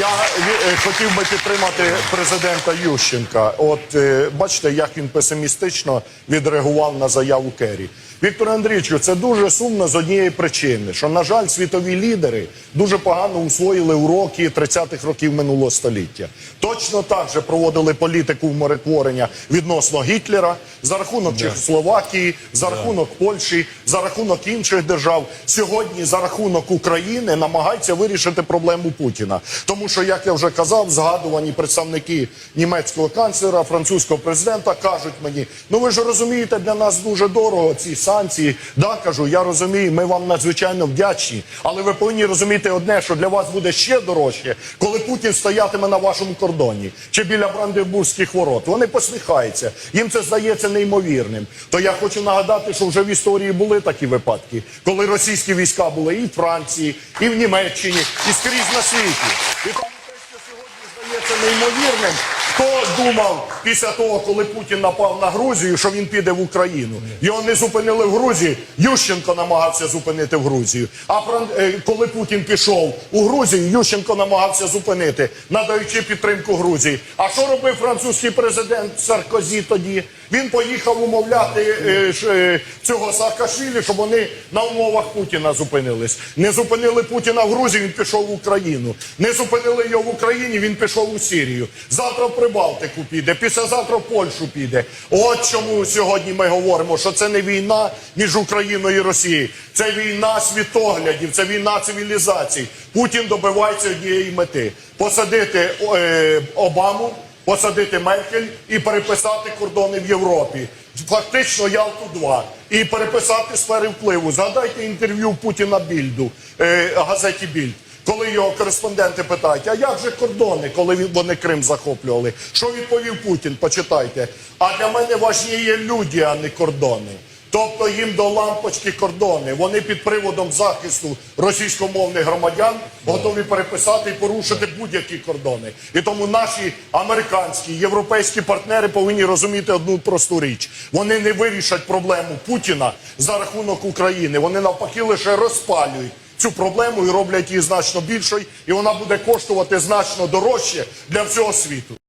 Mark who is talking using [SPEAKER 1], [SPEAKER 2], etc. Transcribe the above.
[SPEAKER 1] Я е, хотів би підтримати президента Ющенка. От е, бачите, як він песимістично відреагував на заяву Керрі. Віктор Андрійовичу, це дуже сумно з однієї причини, що, на жаль, світові лідери дуже погано усвоїли уроки 30-х років минулого століття. Точно так же проводили політику вмиротворення відносно Гітлера за рахунок Чехословакії, за рахунок Польщі, за рахунок інших держав. Сьогодні за рахунок України намагаються вирішити проблему Путіна. Тому що, як я вже казав, згадувані представники німецького канцлера, французького президента кажуть мені: ну ви ж розумієте, для нас дуже дорого ці санкції. Да, кажу, я розумію, ми вам надзвичайно вдячні. Але ви повинні розуміти одне, що для вас буде ще дорожче, коли Путін стоятиме на вашому кордоні чи біля Бранденбурзьких ворот. Вони посміхаються. Їм це здається неймовірним. То я хочу нагадати, що вже в історії були такі випадки, коли російські війська були і в Франції, і в Німеччині, і скрізь на світі. І здається неймовірним. Хто думав після того, коли Путін напав на Грузію, що він піде в Україну? Його не зупинили в Грузії. Ющенко намагався зупинити в Грузію. А е, коли Путін пішов у Грузію, Ющенко намагався зупинити, надаючи підтримку Грузії. А що робив французький президент Саркозі тоді? Він поїхав умовляти е, е, цього Саакашвілі, щоб вони на умовах Путіна зупинились. Не зупинили Путіна в Грузії, він пішов в Україну. Не зупинили його в Україні, він пішов у Сирію. Завтра в Прибалтику піде, післязавтра в Польщу піде. От чому сьогодні ми говоримо, що це не війна між Україною і Росією. Це війна світоглядів, це війна цивілізацій. Путін добивається однієї мети посадити е, Обаму посадити Меркель і переписати кордони в Європі. Фактично Ялту 2 і переписати сфери впливу. Згадайте інтерв'ю Путіна Більду е, газеті Більд. Коли його кореспонденти питають, а як же кордони, коли вони Крим захоплювали? Що відповів Путін? Почитайте. А для мене важні є люди, а не кордони. Тобто їм до лампочки кордони. Вони під приводом захисту російськомовних громадян готові переписати і порушити будь-які кордони. І тому наші американські європейські партнери повинні розуміти одну просту річ: вони не вирішать проблему Путіна за рахунок України. Вони навпаки лише розпалюють. Цю проблему і роблять її значно більшою, і вона буде коштувати значно дорожче для всього світу.